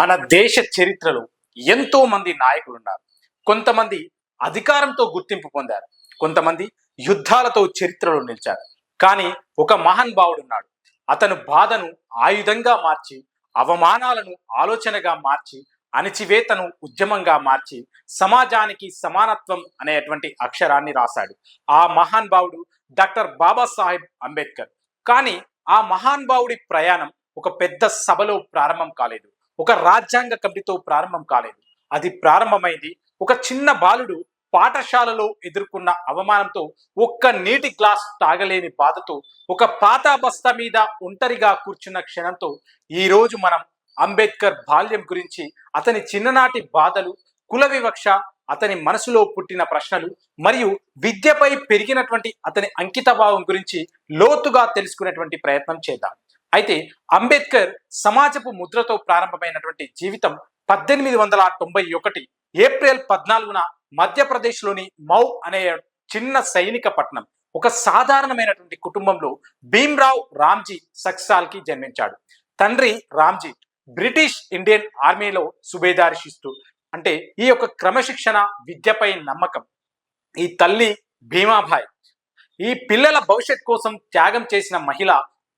మన దేశ చరిత్రలో ఎంతో మంది నాయకులు ఉన్నారు. కొంతమంది అధికారంతో గుర్తింపు పొందారు. కొంతమంది యుద్ధాలతో చరిత్రలో నిలిచారు. కానీ ఒక మహానుభావుడు ఉన్నాడు. అతను బాధను ఆయుధంగా మార్చి అవమానాలను ఆలోచనగా మార్చి అణిచివేతను ఉద్యమంగా మార్చి సమాజానికి సమానత్వం అనేటువంటి అక్షరాన్ని రాశాడు. ఆ మహానుభావుడు డాక్టర్ బాబాసాహెబ్ అంబేద్కర్. కానీ ఆ మహానుభావుడి ప్రయాణం ఒక పెద్ద సభలో ప్రారంభం కాలేదు. ఒక రాజ్యాంగ కమిటీతో ప్రారంభం కాలేదు. అది ప్రారంభమైంది ఒక చిన్న బాలుడు పాఠశాలలో ఎదుర్కొన్న అవమానంతో ఒక్క నీటి గ్లాస్ తాగలేని బాధతో ఒక పాత బస్తా మీద ఒంటరిగా కూర్చున్న క్షణంతో ఈ రోజు మనం అంబేద్కర్ బాల్యం గురించి అతని చిన్ననాటి బాధలు కుల వివక్ష అతని మనసులో పుట్టిన ప్రశ్నలు మరియు విద్యపై పెరిగినటువంటి అతని అంకితభావం గురించి లోతుగా తెలుసుకునేటువంటి ప్రయత్నం చేద్దాం. అయితే అంబేద్కర్ సమాజపు ముద్రతో ప్రారంభమైనటువంటి జీవితం పద్దెనిమిది వందల తొంభై ఒకటి ఏప్రిల్ పద్నాలుగున మధ్యప్రదేశ్లోని మౌ అనే చిన్న సైనిక పట్టణం ఒక సాధారణమైనటువంటి కుటుంబంలో భీమ్రావ్ రామ్జీ సక్సాల్కి జన్మించాడు. తండ్రి రామ్జీ బ్రిటిష్ ఇండియన్ ఆర్మీలో సుబేదారి శిస్తు. అంటే ఈ యొక్క క్రమశిక్షణ విద్యపై నమ్మకం. ఈ తల్లి భీమాభాయ్. ఈ పిల్లల భవిష్యత్ కోసం త్యాగం చేసిన మహిళ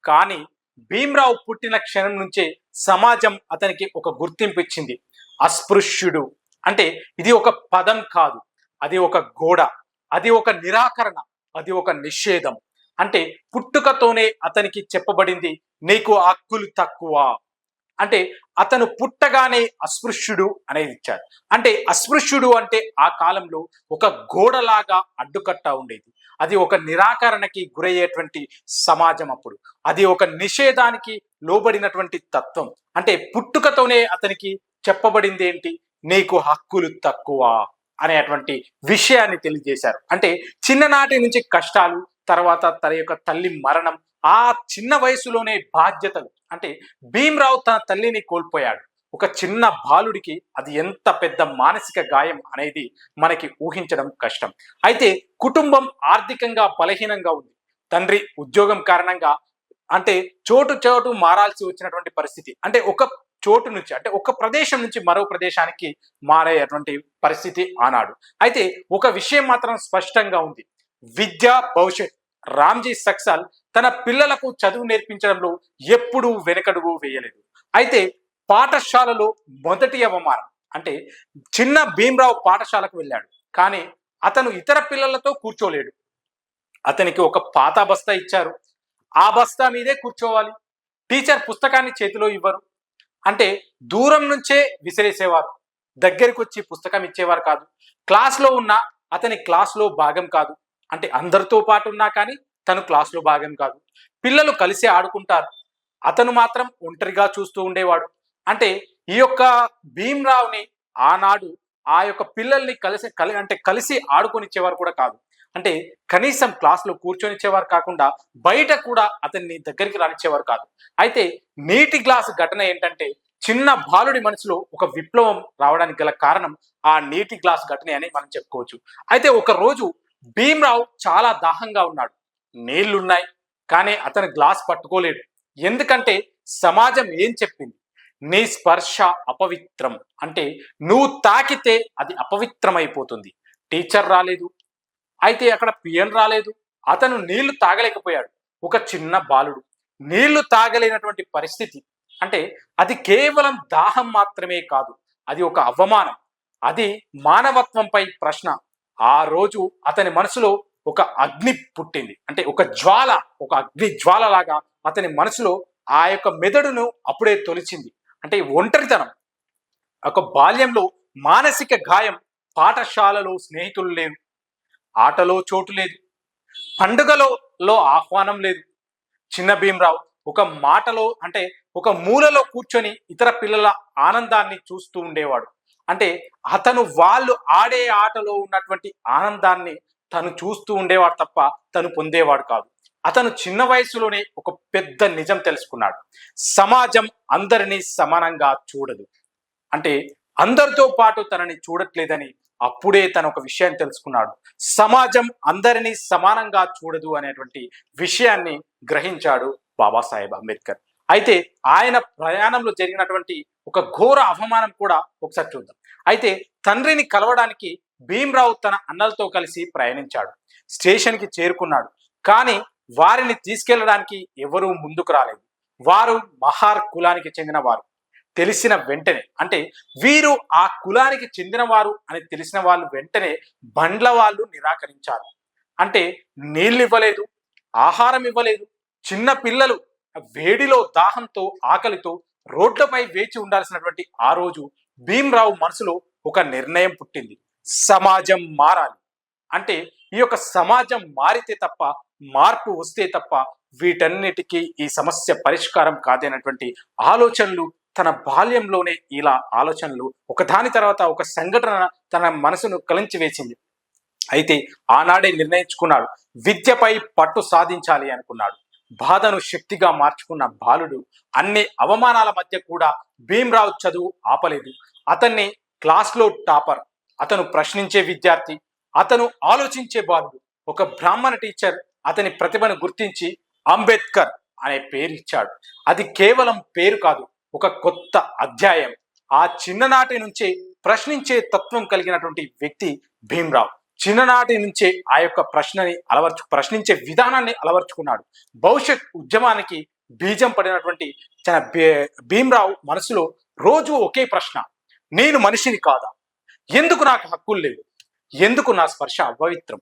కానీ భీమ్రావు పుట్టిన క్షణం నుంచే సమాజం అతనికి ఒక గుర్తింపు ఇచ్చింది. అస్పృశ్యుడు అంటే ఇది ఒక పదం కాదు. అది ఒక గోడ. అది ఒక నిరాకరణ. అది ఒక నిషేధం. అంటే పుట్టుకతోనే అతనికి చెప్పబడింది నీకు హక్కులు తక్కువ. అంటే అతను పుట్టగానే అస్పృశ్యుడు అనేది ఇచ్చారు అంటే అస్పృశ్యుడు అంటే ఆ కాలంలో ఒక గోడలాగా అడ్డుకట్ట ఉండేది. అది ఒక నిరాకరణకి గురయ్యేటువంటి సమాజం అప్పుడు. అది ఒక నిషేధానికి లోబడినటువంటి తత్వం. అంటే పుట్టుకతోనే అతనికి చెప్పబడింది ఏంటి? నీకు హక్కులు తక్కువ అనేటువంటి విషయాన్ని తెలియజేశారు. అంటే చిన్ననాటి నుంచి కష్టాలు తర్వాత తన యొక్క తల్లి మరణం ఆ చిన్న వయసులోనే బాధ్యతలు. అంటే భీమ్రావు తన తల్లిని కోల్పోయాడు. ఒక చిన్న బాలుడికి అది ఎంత పెద్ద మానసిక గాయం అనేది మనకి ఊహించడం కష్టం. అయితే కుటుంబం ఆర్థికంగా బలహీనంగా ఉంది. తండ్రి ఉద్యోగం కారణంగా అంటే చోటు చోటు మారాల్సి వచ్చినటువంటి పరిస్థితి. అంటే ఒక చోటు నుంచి అంటే ఒక ప్రదేశం నుంచి మరో ప్రదేశానికి మారేటువంటి పరిస్థితి ఆనాడు. అయితే ఒక విషయం మాత్రం స్పష్టంగా ఉంది. విద్య భవిష్యత్. రామ్జీ సక్సల్ తన పిల్లలకు చదువు నేర్పించడంలో ఎప్పుడూ వెనకడుగు వేయలేదు. అయితే పాఠశాలలో మొదటి అవమానం అంటే చిన్న భీమరావు పాఠశాలకు వెళ్ళాడు. కానీ అతను ఇతర పిల్లలతో కూర్చోలేడు. అతనికి ఒక పాత బస్తా ఇచ్చారు. ఆ బస్తా మీదే కూర్చోవాలి. టీచర్ పుస్తకాన్ని చేతిలో ఇవ్వరు. అంటే దూరం నుంచే విసిరేసేవారు. దగ్గరికి వచ్చి పుస్తకం ఇచ్చేవారు కాదు. క్లాస్లో ఉన్న అతని క్లాస్లో భాగం కాదు. అంటే అందరితో పాటు ఉన్నా కానీ తను క్లాస్లో భాగం కాదు. పిల్లలు కలిసి ఆడుకుంటారు. అతను మాత్రం ఒంటరిగా చూస్తూ ఉండేవాడు. అంటే ఈ యొక్క భీమరావుని ఆనాడు ఆ యొక్క పిల్లల్ని కలిసి కలి అంటే కలిసి ఆడుకొనిచ్చేవారు కూడా కాదు. అంటే కనీసం క్లాస్లో కూర్చొనిచ్చేవారు కాకుండా బయట కూడా అతన్ని దగ్గరికి రానిచ్చేవారు కాదు. అయితే నీటి గ్లాస్ ఘటన ఏంటంటే చిన్న బాలుడి మనసులో ఒక విప్లవం రావడానికి గల కారణం ఆ నీటి గ్లాస్ ఘటన అని మనం చెప్పుకోవచ్చు. అయితే ఒక రోజు భీమ్రావు చాలా దాహంగా ఉన్నాడు. నీళ్ళున్నాయి కానీ అతను గ్లాస్ పట్టుకోలేడు. ఎందుకంటే సమాజం ఏం చెప్పింది? నీ స్పర్శ అపవిత్రం. అంటే నువ్వు తాకితే అది అపవిత్రమైపోతుంది. టీచర్ రాలేదు. అయితే అక్కడ పిఎన్ రాలేదు. అతను నీళ్ళు తాగలేకపోయాడు. ఒక చిన్న బాలుడు. నీళ్ళు తాగలేనటువంటి పరిస్థితి. అంటే అది కేవలం దాహం మాత్రమే కాదు. అది ఒక అవమానం. అది మానవత్వంపై ప్రశ్న. ఆ రోజు అతని మనసులో ఒక అగ్ని పుట్టింది. అంటే ఒక జ్వాల ఒక అగ్ని జ్వాల లాగా అతని మనసులో ఆ యొక్క మెదడును అప్పుడే తొలిచింది. అంటే ఒంటరితనం ఒక బాల్యంలో మానసిక గాయం పాఠశాలలో స్నేహితులు లేరు. ఆటలో చోటు లేదు. పండుగలో లో ఆహ్వానం లేదు. చిన్న భీమరావు ఒక మాటలో అంటే ఒక మూలలో కూర్చొని ఇతర పిల్లల ఆనందాన్ని చూస్తూ ఉండేవాడు. అంటే అతను వాళ్ళు ఆడే ఆటలో ఉన్నటువంటి ఆనందాన్ని తను చూస్తూ ఉండేవాడు తప్ప తను పొందేవాడు కాదు. అతను చిన్న వయసులోనే ఒక పెద్ద నిజం తెలుసుకున్నాడు. సమాజం అందరినీ సమానంగా చూడదు. అంటే అందరితో పాటు తనని చూడట్లేదని అప్పుడే తను ఒక విషయాన్ని తెలుసుకున్నాడు. సమాజం అందరినీ సమానంగా చూడదు అనేటువంటి విషయాన్ని గ్రహించాడు బాబాసాహెబ్ అంబేద్కర్. అయితే ఆయన ప్రయాణంలో జరిగినటువంటి ఒక ఘోర అవమానం కూడా ఒకసారి చూద్దాం. అయితే తండ్రిని కలవడానికి భీమ్రావు తన అన్నలతో కలిసి ప్రయాణించాడు. స్టేషన్కి చేరుకున్నాడు. కానీ వారిని తీసుకెళ్ళడానికి ఎవరూ ముందుకు రాలేదు. వారు మహార్ కులానికి చెందిన వారు తెలిసిన వెంటనే అంటే వీరు ఆ కులానికి చెందినవారు అని తెలిసిన వాళ్ళు వెంటనే బండ్ల వాళ్ళు నిరాకరించారు. అంటే నీళ్ళు ఇవ్వలేదు ఆహారం ఇవ్వలేదు చిన్న పిల్లలు వేడిలో దాహంతో ఆకలితో రోడ్లపై వేచి ఉండాల్సినటువంటి ఆ రోజు భీమరావు మనసులో ఒక నిర్ణయం పుట్టింది. సమాజం మారాలి. అంటే ఈ యొక్క సమాజం మారితే తప్ప మార్పు వస్తే తప్ప వీటన్నిటికీ ఈ సమస్య పరిష్కారం కాదైనటువంటి ఆలోచనలు తన బాల్యంలోనే ఇలా ఆలోచనలు ఒకదాని తర్వాత ఒక సంఘటన తన మనసును కలించి వేసింది. అయితే ఆనాడే నిర్ణయించుకున్నాడు. విద్యపై పట్టు సాధించాలి అనుకున్నాడు. బాధను శక్తిగా మార్చుకున్న బాలుడు అన్ని అవమానాల మధ్య కూడా భీమ్రావు చదువు ఆపలేదు. అతన్ని క్లాస్లో టాపర్ అతను ప్రశ్నించే విద్యార్థి అతను ఆలోచించే బాలుడు ఒక బ్రాహ్మణ టీచర్ అతని ప్రతిభను గుర్తించి అంబేద్కర్ అనే పేరు ఇచ్చాడు. అది కేవలం పేరు కాదు ఒక కొత్త అధ్యాయం. ఆ చిన్ననాటి నుంచే ప్రశ్నించే తత్వం కలిగినటువంటి వ్యక్తి భీమ్రావ్. చిన్ననాటి నుంచే ఆ యొక్క ప్రశ్నని అలవర్చు ప్రశ్నించే విధానాన్ని అలవర్చుకున్నాడు. భవిష్యత్ ఉద్యమానికి బీజం పడినటువంటి తన భీ- భీమ్రావ్ మనసులో రోజు ఒకే ప్రశ్న నేను మనిషిని కాదా? ఎందుకు నాకు హక్కులు లేవు? ఎందుకు నా స్పర్శ అపవిత్రం?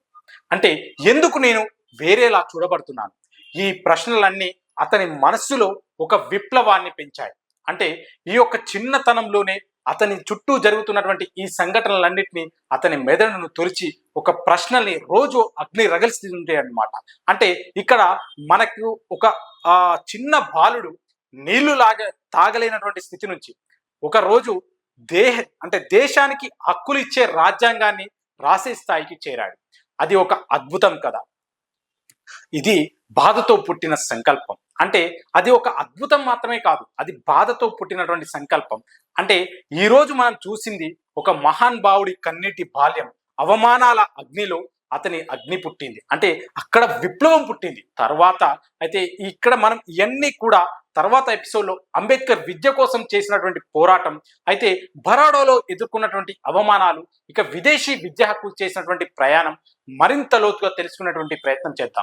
అంటే ఎందుకు నేను వేరేలా చూడబడుతున్నాను? ఈ ప్రశ్నలన్నీ అతని మనస్సులో ఒక విప్లవాన్ని పెంచాయి. అంటే ఈ యొక్క చిన్నతనంలోనే అతని చుట్టూ జరుగుతున్నటువంటి ఈ సంఘటనలన్నింటినీ అతని మెదడును తొలిచి ఒక ప్రశ్నల్ని రోజు అగ్ని రగలిస్తుంటాయి అనమాట అంటే ఇక్కడ మనకు ఒక ఆ చిన్న బాలుడు నీళ్ళు లాగా తాగలేనటువంటి స్థితి నుంచి ఒక రోజు దేహ అంటే దేశానికి హక్కులు ఇచ్చే రాజ్యాంగాన్ని రాసే స్థాయికి చేరాడు. అది ఒక అద్భుతం కదా. ఇది బాధతో పుట్టిన సంకల్పం. అంటే అది ఒక అద్భుతం మాత్రమే కాదు. అది బాధతో పుట్టినటువంటి సంకల్పం. అంటే ఈరోజు మనం చూసింది ఒక మహాన్ భావుడి కన్నీటి బాల్యం. అవమానాల అగ్నిలో అతని అగ్ని పుట్టింది. అంటే అక్కడ విప్లవం పుట్టింది. తర్వాత అయితే ఇక్కడ మనం ఇవన్నీ కూడా తర్వాత ఎపిసోడ్లో అంబేద్కర్ విద్య కోసం చేసినటువంటి పోరాటం అయితే బరాడోలో ఎదుర్కొన్నటువంటి అవమానాలు ఇక విదేశీ విద్య హక్కు చేసినటువంటి ప్రయాణం మరింత లోతుగా తెలుసుకున్నటువంటి ప్రయత్నం చేద్దాం.